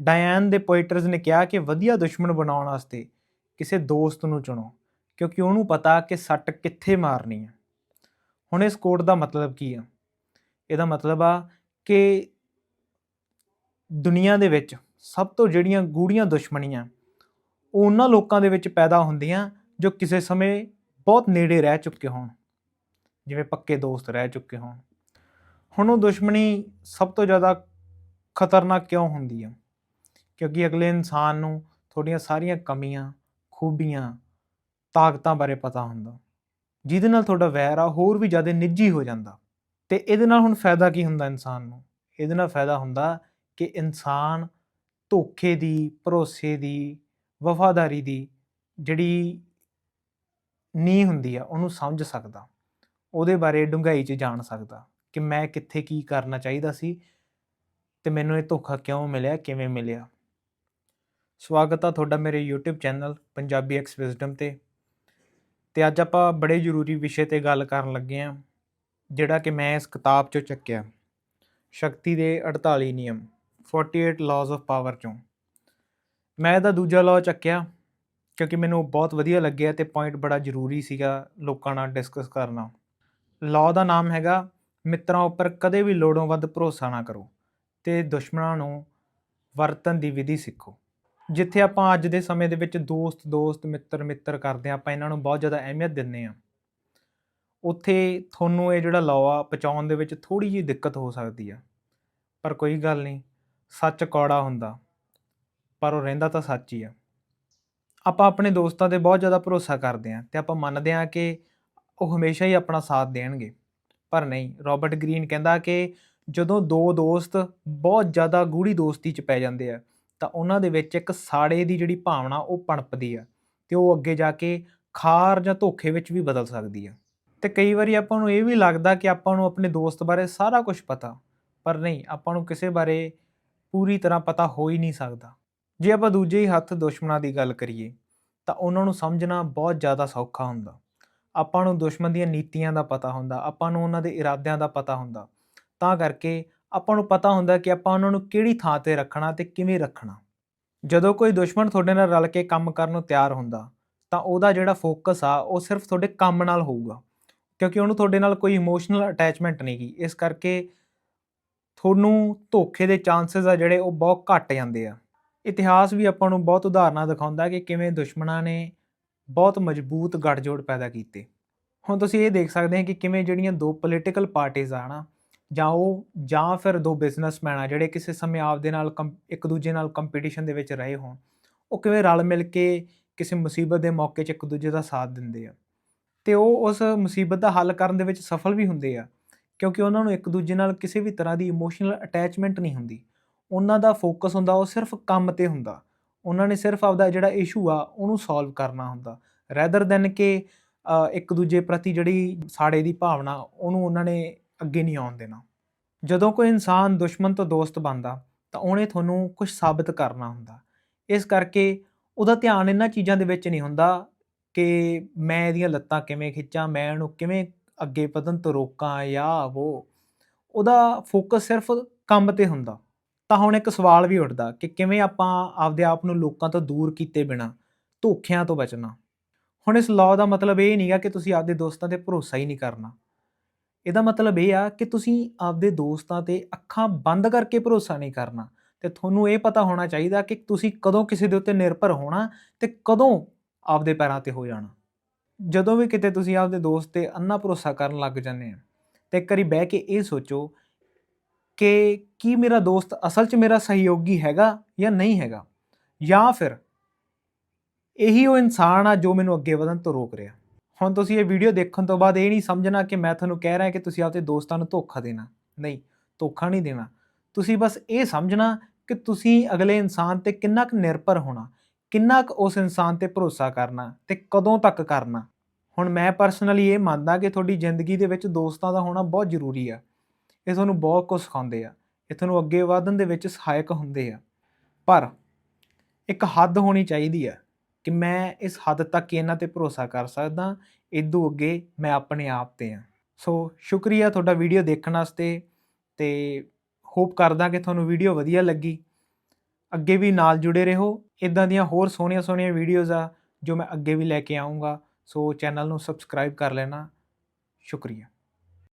ਡਾਇਨ ਦੇ ਪੋਇਟਰਸ ਨੇ ਕਿਹਾ ਕਿ ਵਧੀਆ ਦੁਸ਼ਮਣ ਬਣਾਉਣ ਵਾਸਤੇ ਕਿਸੇ ਦੋਸਤ ਨੂੰ ਚੁਣੋ, ਕਿਉਂਕਿ ਉਹਨੂੰ ਪਤਾ ਕਿ ਸੱਟ ਕਿੱਥੇ ਮਾਰਨੀ ਹੈ ਹੁਣ ਇਸ ਕੋਟ ਦਾ ਮਤਲਬ ਕੀ ਆ? ਇਹਦਾ ਮਤਲਬ ਆ ਕਿ ਦੁਨੀਆ ਦੇ ਵਿੱਚ ਸਭ ਤੋਂ ਜਿਹੜੀਆਂ ਗੂੜੀਆਂ ਦੁਸ਼ਮਣੀਆਂ ਉਹਨਾਂ ਲੋਕਾਂ ਦੇ ਵਿੱਚ ਪੈਦਾ ਹੁੰਦੀਆਂ ਜੋ ਕਿਸੇ ਸਮੇਂ ਬਹੁਤ ਨੇੜੇ ਰਹਿ ਚੁੱਕੇ ਹੋਣ, ਜਿਵੇਂ ਪੱਕੇ ਦੋਸਤ ਰਹਿ ਚੁੱਕੇ ਹੋਣ। ਹੁਣ ਉਹ ਦੁਸ਼ਮਣੀ ਸਭ ਤੋਂ ਜ਼ਿਆਦਾ ਖਤਰਨਾਕ ਕਿਉਂ ਹੁੰਦੀ ਆ? ਕਿਉਂਕਿ ਅਗਲੇ ਇਨਸਾਨ ਨੂੰ ਤੁਹਾਡੀਆਂ ਸਾਰੀਆਂ ਕਮੀਆਂ, ਖੂਬੀਆਂ, ਤਾਕਤਾਂ ਬਾਰੇ ਪਤਾ ਹੁੰਦਾ। ਜਿਹਦੇ ਨਾਲ ਤੁਹਾਡਾ ਵੈਰ ਆ, ਹੋਰ ਵੀ ਜ਼ਿਆਦਾ ਨਿੱਜੀ ਹੋ ਜਾਂਦਾ। ਤੇ ਇਹਦੇ ਨਾਲ ਹੁਣ ਫਾਇਦਾ ਕੀ ਹੁੰਦਾ ਇਨਸਾਨ ਨੂੰ? ਇਹਦੇ ਨਾਲ ਫਾਇਦਾ ਹੁੰਦਾ ਕਿ ਇਨਸਾਨ ਧੋਖੇ ਦੀ, ਭਰੋਸੇ ਦੀ, ਵਫਾਦਾਰੀ ਦੀ ਜਿਹੜੀ ਨੀ ਹੁੰਦੀ ਆ, ਉਹਨੂੰ ਸਮਝ ਸਕਦਾ। ਉਹਦੇ ਬਾਰੇ ਡੂੰਘਾਈ 'ਚ ਜਾਣ ਸਕਦਾ ਕਿ ਮੈਂ ਕਿੱਥੇ ਕੀ ਕਰਨਾ ਚਾਹੀਦਾ ਸੀ ਤੇ ਮੈਨੂੰ ਇਹ ਧੋਖਾ ਕਿਉਂ ਮਿਲਿਆ, ਕਿਵੇਂ ਮਿਲਿਆ। ਸਵਾਗਤ ਆ ਤੁਹਾਡਾ ਮੇਰੇ YouTube channel Punjabi X wisdom ਤੇ। ਤੇ ਅੱਜ ਆਪਾਂ ਬੜੇ ਜ਼ਰੂਰੀ ਵਿਸ਼ੇ ਤੇ ਗੱਲ ਕਰਨ ਲੱਗੇ ਆ, ਜਿਹੜਾ ਕਿ ਮੈਂ ਇਸ ਕਿਤਾਬ ਚੋਂ ਚੱਕਿਆ। ਸ਼ਕਤੀ ਦੇ 48 ਨਿਯਮ 48 ਲਾਜ਼ ਆਫ ਪਾਵਰ ਚੋਂ। ਮੈਂ ਇਹਦਾ ਦੂਜਾ ਲਾਅ ਚੱਕਿਆ, ਕਿਉਂਕਿ ਮੈਨੂੰ ਬਹੁਤ ਵਧੀਆ ਲੱਗਿਆ ਤੇ ਪੁਆਇੰਟ ਬੜਾ ਜ਼ਰੂਰੀ ਸੀਗਾ ਲੋਕਾਂ ਨਾਲ ਡਿਸਕਸ ਕਰਨਾ। ਲਾਅ ਦਾ ਨਾਮ ਹੈਗਾ, ਮਿੱਤਰਾਂ ਉੱਪਰ ਕਦੇ ਵੀ ਲੋੜੋਂ ਵੱਧ ਭਰੋਸਾ ਨਾ ਕਰੋ ਤੇ ਦੁਸ਼ਮਣਾਂ ਨੂੰ ਵਰਤਨ ਦੀ ਵਿਧੀ ਸਿੱਖੋ। ਜਿੱਥੇ ਆਪਾਂ ਅੱਜ ਦੇ ਸਮੇਂ ਦੇ ਵਿੱਚ ਦੋਸਤ ਦੋਸਤ, ਮਿੱਤਰ ਮਿੱਤਰ ਕਰਦੇ ਆ ਆਪਾਂ ਇਹਨਾਂ ਨੂੰ ਬਹੁਤ ਜ਼ਿਆਦਾ ਅਹਿਮੀਅਤ ਦਿੰਦੇ ਆ ਉੱਥੇ ਤੁਹਾਨੂੰ ਇਹ ਜਿਹੜਾ ਲਾਅ ਆ, ਪਹੁੰਚਾਉਣ ਦੇ ਵਿੱਚ ਥੋੜੀ ਜਿਹੀ ਦਿੱਕਤ ਹੋ ਸਕਦੀ ਆ। ਪਰ ਕੋਈ ਗੱਲ ਨਹੀਂ, ਸੱਚ ਕੌੜਾ ਹੁੰਦਾ, ਪਰ ਉਹ ਰਹਿੰਦਾ ਤਾਂ ਸੱਚ ਹੀ ਆ। ਆਪਾਂ ਆਪਣੇ ਦੋਸਤਾਂ ਤੇ ਬਹੁਤ ਜ਼ਿਆਦਾ ਭਰੋਸਾ ਕਰਦੇ ਆ ਤੇ ਆਪਾਂ ਮੰਨਦੇ ਆ ਕਿ ਉਹ ਹਮੇਸ਼ਾ ਹੀ ਆਪਣਾ ਸਾਥ ਦੇਣਗੇ। ਪਰ ਨਹੀਂ, ਰਾਬਰਟ ਗ੍ਰੀਨ ਕਹਿੰਦਾ ਕਿ ਜਦੋਂ ਦੋ ਦੋਸਤ ਬਹੁਤ ਜ਼ਿਆਦਾ ਗੂੜੀ ਦੋਸਤੀ 'ਚ ਪੈ ਜਾਂਦੇ ਆ ਤਾਂ ਉਹਨਾਂ ਦੇ ਵਿੱਚ ਇੱਕ ਸਾੜੇ ਦੀ ਜਿਹੜੀ ਭਾਵਨਾ ਉਹ ਪਣਪਦੀ ਆ ਤੇ ਉਹ ਅੱਗੇ ਜਾ ਕੇ ਖਾਰ ਜਾਂ ਧੋਖੇ ਵਿੱਚ ਵੀ ਬਦਲ ਸਕਦੀ ਆ। ਤੇ ਕਈ ਵਾਰੀ ਆਪਾਂ ਨੂੰ ਇਹ ਵੀ ਲੱਗਦਾ ਕਿ ਆਪਾਂ ਨੂੰ ਆਪਣੇ ਦੋਸਤ ਬਾਰੇ ਸਾਰਾ ਕੁਝ ਪਤਾ, ਪਰ ਨਹੀਂ, ਆਪਾਂ ਨੂੰ ਕਿਸੇ ਬਾਰੇ ਪੂਰੀ ਤਰ੍ਹਾਂ ਪਤਾ ਹੋ ਹੀ ਨਹੀਂ ਸਕਦਾ। ਜੇ ਆਪਾਂ ਦੂਜੇ ਹੀ ਹੱਥ ਦੁਸ਼ਮਣਾਂ ਦੀ ਗੱਲ ਕਰੀਏ, ਤਾਂ ਉਹਨਾਂ ਨੂੰ ਸਮਝਣਾ ਬਹੁਤ ਜ਼ਿਆਦਾ ਸੌਖਾ ਹੁੰਦਾ। ਆਪਾਂ ਨੂੰ ਦੁਸ਼ਮਣ ਦੀਆਂ ਨੀਤੀਆਂ ਦਾ ਪਤਾ ਹੁੰਦਾ, ਆਪਾਂ ਨੂੰ ਉਹਨਾਂ ਦੇ ਇਰਾਦਿਆਂ ਦਾ ਪਤਾ ਹੁੰਦਾ। ਤਾਂ ਕਰਕੇ ਆਪਾਂ ਨੂੰ ਪਤਾ ਹੁੰਦਾ ਕਿ ਆਪਾਂ ਉਹਨਾਂ ਨੂੰ ਕਿਹੜੀ ਥਾਂ ਤੇ ਰੱਖਣਾ ਤੇ ਕਿਵੇਂ ਰੱਖਣਾ। ਜਦੋਂ ਕੋਈ ਦੁਸ਼ਮਣ ਤੁਹਾਡੇ ਨਾਲ ਰਲ ਕੇ ਕੰਮ ਕਰਨ ਨੂੰ ਤਿਆਰ ਹੁੰਦਾ, ਤਾਂ ਉਹਦਾ ਜਿਹੜਾ ਫੋਕਸ ਆ, ਉਹ ਸਿਰਫ ਤੁਹਾਡੇ ਕੰਮ ਨਾਲ ਹੋਊਗਾ। ਕਿਉਂਕਿ ਉਹਨੂੰ ਤੁਹਾਡੇ ਨਾਲ ਕੋਈ ਇਮੋਸ਼ਨਲ ਅਟੈਚਮੈਂਟ ਨਹੀਂ ਗੀ। ਇਸ ਕਰਕੇ ਤੁਹਾਨੂੰ ਧੋਖੇ ਦੇ ਚਾਂਸਸ ਆ ਜਿਹੜੇ ਉਹ ਬਹੁਤ ਘਟ ਜਾਂਦੇ ਆ। ਇਤਿਹਾਸ ਵੀ ਆਪਾਂ ਨੂੰ ਬਹੁਤ ਉਦਾਹਰਨਾਂ ਦਿਖਾਉਂਦਾ ਕਿ ਕਿਵੇਂ ਦੁਸ਼ਮਣਾਂ ਨੇ ਬਹੁਤ ਮਜ਼ਬੂਤ ਗੱਠਜੋੜ ਪੈਦਾ ਕੀਤੇ। ਹੁਣ ਤੁਸੀਂ ਇਹ ਦੇਖ ਸਕਦੇ ਹੋ ਕਿ ਕਿਵੇਂ ਜਿਹੜੀਆਂ ਦੋ ਪੋਲੀਟੀਕਲ ਪਾਰਟੀਆਂ ਆ ਨਾ ਜਾਂ ਉਹ, ਜਾਂ ਫਿਰ ਦੋ ਬਿਜ਼ਨਸਮੈਨ ਆ ਜਿਹੜੇ ਕਿਸੇ ਸਮੇਂ ਆਪਦੇ ਨਾਲ ਕੰਪ- ਇੱਕ ਦੂਜੇ ਨਾਲ ਕੰਪੀਟੀਸ਼ਨ ਦੇ ਵਿੱਚ ਰਹੇ ਹੋਣ, ਉਹ ਕਿਵੇਂ ਰਲ ਮਿਲ ਕੇ ਕਿਸੇ ਮੁਸੀਬਤ ਦੇ ਮੌਕੇ 'ਚ ਇੱਕ ਦੂਜੇ ਦਾ ਸਾਥ ਦਿੰਦੇ ਆ। ਤੇ ਉਹ ਉਸ ਮੁਸੀਬਤ ਦਾ ਹੱਲ ਕਰਨ ਦੇ ਵਿੱਚ ਸਫਲ ਵੀ ਹੁੰਦੇ ਆ, ਕਿਉਂਕਿ ਉਹਨਾਂ ਨੂੰ ਇੱਕ ਦੂਜੇ ਨਾਲ ਕਿਸੇ ਵੀ ਤਰ੍ਹਾਂ ਦੀ ਇਮੋਸ਼ਨਲ ਅਟੈਚਮੈਂਟ ਨਹੀਂ ਹੁੰਦੀ। ਉਹਨਾਂ ਦਾ ਫੋਕਸ ਹੁੰਦਾ, ਉਹ ਸਿਰਫ ਕੰਮ ਤੇ ਹੁੰਦਾ। ਉਹਨਾਂ ਨੇ ਸਿਰਫ ਆਪਦਾ ਜਿਹੜਾ ਇਸ਼ੂ ਆ, ਉਹਨੂੰ ਸੋਲਵ ਕਰਨਾ ਹੁੰਦਾ। ਰੈਦਰ ਦੈਨ ਕਿ ਇੱਕ ਦੂਜੇ ਪ੍ਰਤੀ ਜਿਹੜੀ ਸਾੜੇ ਦੀ ਭਾਵਨਾ, ਉਹਨੂੰ ਉਹਨਾਂ ਨੇ ਅੱਗੇ ਨਹੀਂ ਆਉਣ ਦੇਣਾ। ਜਦੋਂ ਕੋਈ ਇਨਸਾਨ ਦੁਸ਼ਮਣ ਤੋਂ ਦੋਸਤ ਬਣਦਾ, ਤਾਂ ਉਹਨੇ ਤੁਹਾਨੂੰ ਕੁਝ ਸਾਬਤ ਕਰਨਾ ਹੁੰਦਾ। ਇਸ ਕਰਕੇ ਉਹਦਾ ਧਿਆਨ ਇਹਨਾਂ ਚੀਜ਼ਾਂ ਦੇ ਵਿੱਚ ਨਹੀਂ ਹੁੰਦਾ ਕਿ ਮੈਂ ਇਹਦੀਆਂ ਲੱਤਾਂ ਕਿਵੇਂ ਖਿੱਚਾਂ, ਮੈਂ ਇਹਨੂੰ ਕਿਵੇਂ ਅੱਗੇ ਵਧਣ ਤੋਂ ਰੋਕਾਂ ਜਾਂ ਉਹ। ਉਹਦਾ ਫੋਕਸ ਸਿਰਫ ਕੰਮ ਤੇ ਹੁੰਦਾ। ਤਾਂ ਹੁਣ ਇੱਕ ਸਵਾਲ ਵੀ ਉੱਠਦਾ ਕਿ ਕਿਵੇਂ ਆਪਾਂ ਆਪਦੇ ਆਪ ਨੂੰ ਲੋਕਾਂ ਤੋਂ ਦੂਰ ਕੀਤੇ ਬਿਨਾ ਧੋਖਿਆਂ ਤੋਂ ਬਚਣਾ। ਹੁਣ ਇਸ ਲਾਅ ਦਾ ਮਤਲਬ ਇਹ ਨਹੀਂਗਾ ਕਿ ਤੁਸੀਂ ਆਪਦੇ ਦੋਸਤਾਂ ਤੇ ਭਰੋਸਾ ਹੀ ਨਹੀਂ ਕਰਨਾ। ਇਹਦਾ ਮਤਲਬ ਇਹ ਆ ਕਿ ਤੁਸੀਂ ਆਪਦੇ ਦੋਸਤਾਂ ਤੇ ਅੱਖਾਂ ਬੰਦ ਕਰਕੇ ਭਰੋਸਾ ਨਹੀਂ ਕਰਨਾ ਤੇ ਤੁਹਾਨੂੰ ਇਹ ਪਤਾ ਹੋਣਾ ਚਾਹੀਦਾ ਕਿ ਤੁਸੀਂ ਕਦੋਂ ਕਿਸੇ ਦੇ ਉੱਤੇ ਨਿਰਭਰ ਹੋਣਾ ਤੇ ਕਦੋਂ ਆਪਦੇ ਪੈਰਾਂ ਤੇ ਹੋ ਜਾਣਾ। ਜਦੋਂ ਵੀ ਕਿਤੇ ਤੁਸੀਂ ਆਪਦੇ ਦੋਸਤ ਤੇ ਅੰਨਾ ਭਰੋਸਾ ਕਰਨ ਲੱਗ ਜਾਂਦੇ ਆ ਤੇ ਇੱਕ ਵਾਰੀ ਬਹਿ ਕੇ ਇਹ ਸੋਚੋ ਕਿ ਕੀ ਮੇਰਾ ਦੋਸਤ ਅਸਲ 'ਚ ਮੇਰਾ ਸਹਿਯੋਗੀ ਹੈਗਾ ਜਾਂ ਨਹੀਂ ਹੈਗਾ? ਜਾਂ ਫਿਰ ਇਹੀ ਉਹ ਇਨਸਾਨ ਆ ਜੋ ਮੈਨੂੰ ਅੱਗੇ ਵਧਣ ਤੋਂ ਰੋਕ ਰਿਹਾ। ਹੁਣ ਤੁਸੀਂ ਇਹ ਵੀਡੀਓ ਦੇਖਣ ਤੋਂ ਬਾਅਦ ਇਹ ਨਹੀਂ ਸਮਝਣਾ ਕਿ ਮੈਂ ਤੁਹਾਨੂੰ ਕਹਿ ਰਿਹਾ ਕਿ ਤੁਸੀਂ ਆਪਦੇ ਦੋਸਤਾਂ ਨੂੰ ਧੋਖਾ ਦੇਣਾ। ਨਹੀਂ, ਧੋਖਾ ਨਹੀਂ ਦੇਣਾ। ਤੁਸੀਂ ਬਸ ਇਹ ਸਮਝਣਾ ਕਿ ਤੁਸੀਂ ਅਗਲੇ ਇਨਸਾਨ ਤੇ ਕਿੰਨਾ ਕੁ ਨਿਰਭਰ ਹੋਣਾ, ਕਿੰਨਾ ਕੁ ਉਸ ਇਨਸਾਨ ਤੇ ਭਰੋਸਾ ਕਰਨਾ ਤੇ ਕਦੋਂ ਤੱਕ ਕਰਨਾ। ਹੁਣ ਮੈਂ ਪਰਸਨਲੀ ਇਹ ਮੰਨਦਾ ਕਿ ਤੁਹਾਡੀ ਜ਼ਿੰਦਗੀ ਦੇ ਵਿੱਚ ਦੋਸਤਾਂ ਦਾ ਹੋਣਾ ਬਹੁਤ ਜ਼ਰੂਰੀ ਆ। ਇਹ ਤੁਹਾਨੂੰ ਬਹੁਤ ਕੁਝ ਸਿਖਾਉਂਦੇ ਆ। ਇਹ ਤੁਹਾਨੂੰ ਅੱਗੇ ਵਧਣ ਦੇ ਵਿੱਚ ਸਹਾਇਕ ਹੁੰਦੇ ਆ। ਪਰ ਇੱਕ ਹੱਦ ਹੋਣੀ ਚਾਹੀਦੀ ਆ। ਕਿ ਮੈਂ ਇਸ ਹੱਦ ਤੱਕ ਇਹਨਾਂ ਤੇ ਭਰੋਸਾ ਕਰ ਸਕਦਾ ਇਦੋਂ ਅੱਗੇ ਮੈਂ ਆਪਣੇ ਆਪ ਤੇ ਆ ਸੋ ਸ਼ੁਕਰੀਆ ਤੁਹਾਡਾ ਵੀਡੀਓ ਦੇਖਣ ਵਾਸਤੇ ਤੇ ਹੋਪ ਕਰਦਾ ਕਿ ਤੁਹਾਨੂੰ ਵੀਡੀਓ ਵਧੀਆ ਲੱਗੀ। ਅੱਗੇ ਵੀ ਨਾਲ ਜੁੜੇ ਰਹੋ। ਇਦਾਂ ਦੀਆਂ ਹੋਰ ਸੋਹਣੀਆਂ ਸੋਹਣੀਆਂ ਵੀਡੀਓਜ਼ ਆ ਜੋ ਮੈਂ ਅੱਗੇ ਵੀ ਲੈ ਕੇ ਆਉਂਗਾ ਸੋ ਚੈਨਲ ਨੂੰ ਸਬਸਕ੍ਰਾਈਬ ਕਰ ਲੈਣਾ। ਸ਼ੁਕਰੀਆ।